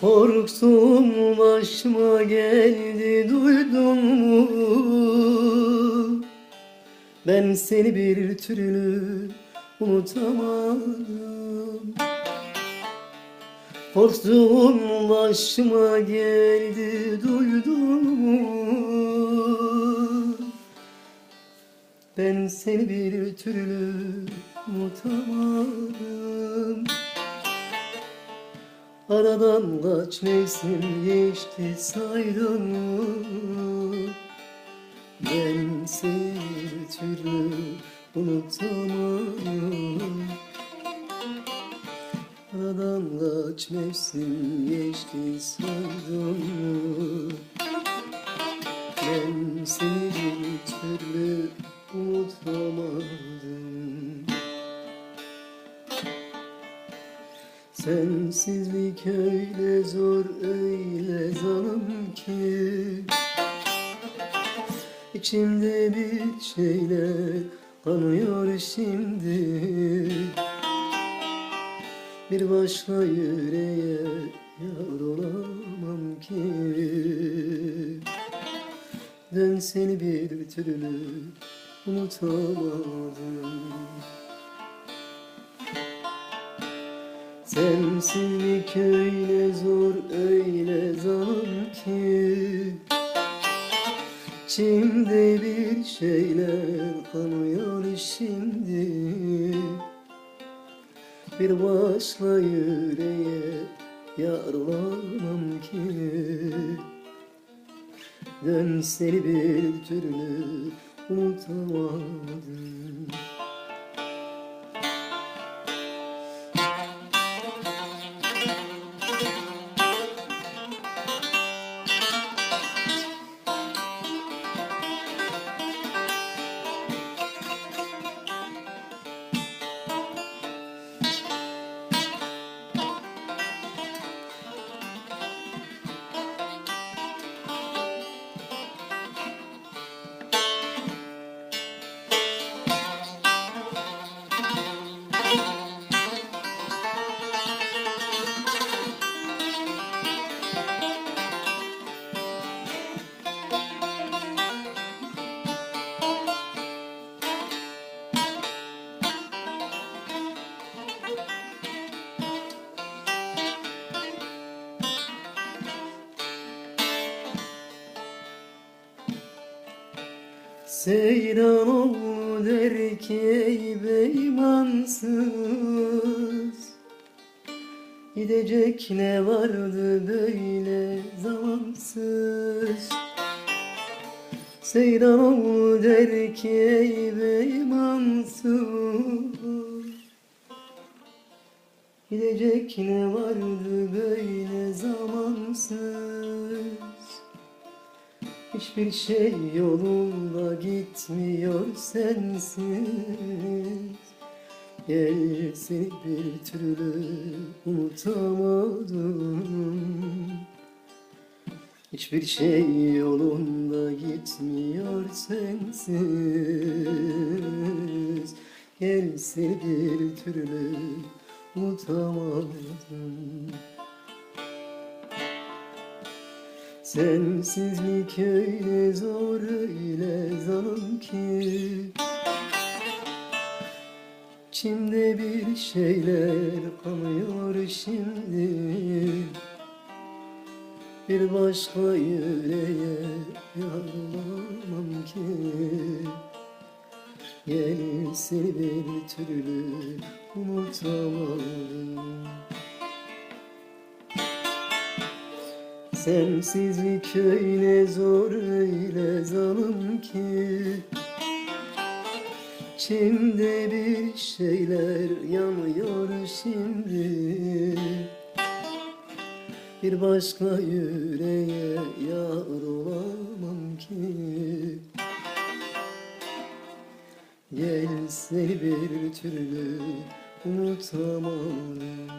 Korktum başıma geldi duydun mu? Ben seni bir türlü unutamadım Korktum başıma geldi duydun mu? Ben seni bir türlü unutamadım Aradan kaç mevsim geçti saydın mı? Ben seni türlü unutamadım Aradan kaç mevsim geçti saydın mı? Ben seni türlü unutamadım Sensizlik öyle zor öyle zalim ki. İçimde bir şeyler kanıyor şimdi. Bir başka yüreğe yar olamam ki. Ben seni bir türlü unutamadım Sensizlik öyle zor öyle zalim ki. İçimde bir şeyler kanıyor şimdi. Bir başka yüreğe yar olamam ki. Dön seni bir türlü unutamadım Seyran oldu der ki ey beymansız. Gidecek ne vardı böyle zamansız? Seyran oldu der ki ey beymansız. Gidecek ne vardı böyle zamansız Hiçbir şey yolunda gitmiyor sensiz. Gel seni bir türlü unutamadım Hiçbir şey yolunda gitmiyor sensiz. Gel seni bir türlü unutamadım Sensizlik öyle zor öyle zalim ki. İçimde bir şeyler kanıyor şimdi. Bir başka yüreğe yaralamam ki. Gel seni bir türlü unutamadım Sensizlik öyle zor öyle zalim ki. İçimde bir şeyler yanıyor şimdi. Bir başka yüreğe yar olamam ki. Gel seni bir türlü unutamadım